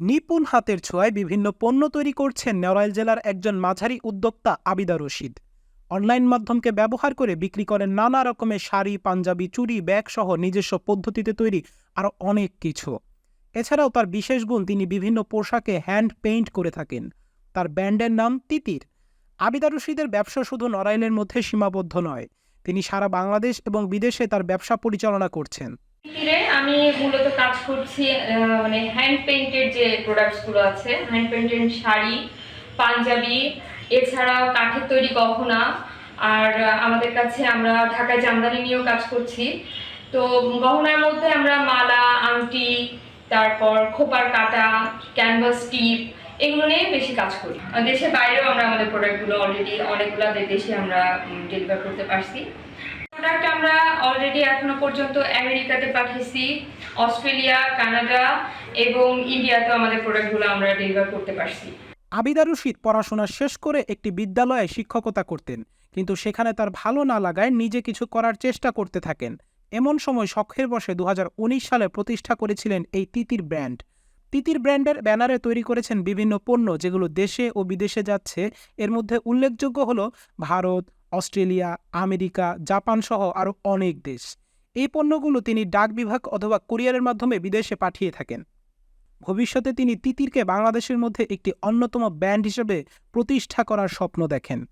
নিপুণ হাতের ছোঁয়ায় বিভিন্ন পণ্য তৈরি করছেন নড়াইল জেলার একজন মাঝারি উদ্যোক্তা আবিদা রশিদ। অনলাইন মাধ্যমকে ব্যবহার করে বিক্রি করেন নানা রকমের শাড়ি, পাঞ্জাবি, চুড়ি, ব্যাগ সহ নিজস্ব পদ্ধতিতে তৈরি আরও অনেক কিছু। এছাড়াও তার বিশেষ গুণ, তিনি বিভিন্ন পোশাকে হ্যান্ড পেইন্ট করে থাকেন। তার ব্যান্ডের নাম তিতির। আবিদা রশিদের ব্যবসা শুধু নড়াইলের মধ্যে সীমাবদ্ধ নয়, তিনি সারা বাংলাদেশ এবং বিদেশে তার ব্যবসা পরিচালনা করছেন। আমি মূলত কাজ করছি মানে হ্যান্ড পেইন্টেড যে প্রোডাক্টসগুলো আছে হ্যান্ড পেইন্টেড শাড়ি, পাঞ্জাবি, এছাড়াও কাঠের তৈরি গহনা, আর আমাদের কাছে আমরা ঢাকায় জামদানি নিয়েও কাজ করছি। তো গহনার মধ্যে আমরা মালা, আংটি, তারপর খোপার কাটা ক্যানভাস টিপ, এগুলো নিয়ে বেশি কাজ করি। দেশের বাইরেও আমরা আমাদের প্রোডাক্টগুলো অলরেডি অনেকগুলো দেশে আমরা ডেলিভার করতে পারছি। প্রোডাক্ট আমরা অলরেডি এখনও পর্যন্ত আমেরিকাতে পাঠিয়েছি, অস্ট্রেলিয়া, কানাডা এবং ইন্ডিয়াতেও আমাদের প্রোডাক্টগুলো আমরা ডেলিভার করতে পারছি। আবিদা রশিদ পড়াশোনা শেষ করে একটি বিদ্যালয়ে শিক্ষকতা করতেন, কিন্তু সেখানে তার ভালো না লাগায় নিজে কিছু করার চেষ্টা করতে থাকেন। এমন সময় শখের বসে দু হাজার উনিশ সালে প্রতিষ্ঠা করেছিলেন এই তিতির ব্র্যান্ড। তিতির ব্র্যান্ডের ব্যানারে তৈরি করেছেন বিভিন্ন পণ্য যেগুলো দেশে ও বিদেশে যাচ্ছে। এর মধ্যে উল্লেখযোগ্য হল ভারত অস্ট্রেলিয়া, আমেরিকা, জাপান সহ আরও অনেক দেশ। এই পণ্যগুলো তিনি ডাক বিভাগ অথবা কুরিয়ারের মাধ্যমে বিদেশে পাঠিয়ে থাকেন। ভবিষ্যতে তিনি তিতিরকে বাংলাদেশের মধ্যে একটি অন্যতম ব্যান্ড হিসেবে প্রতিষ্ঠা করার স্বপ্ন দেখেন।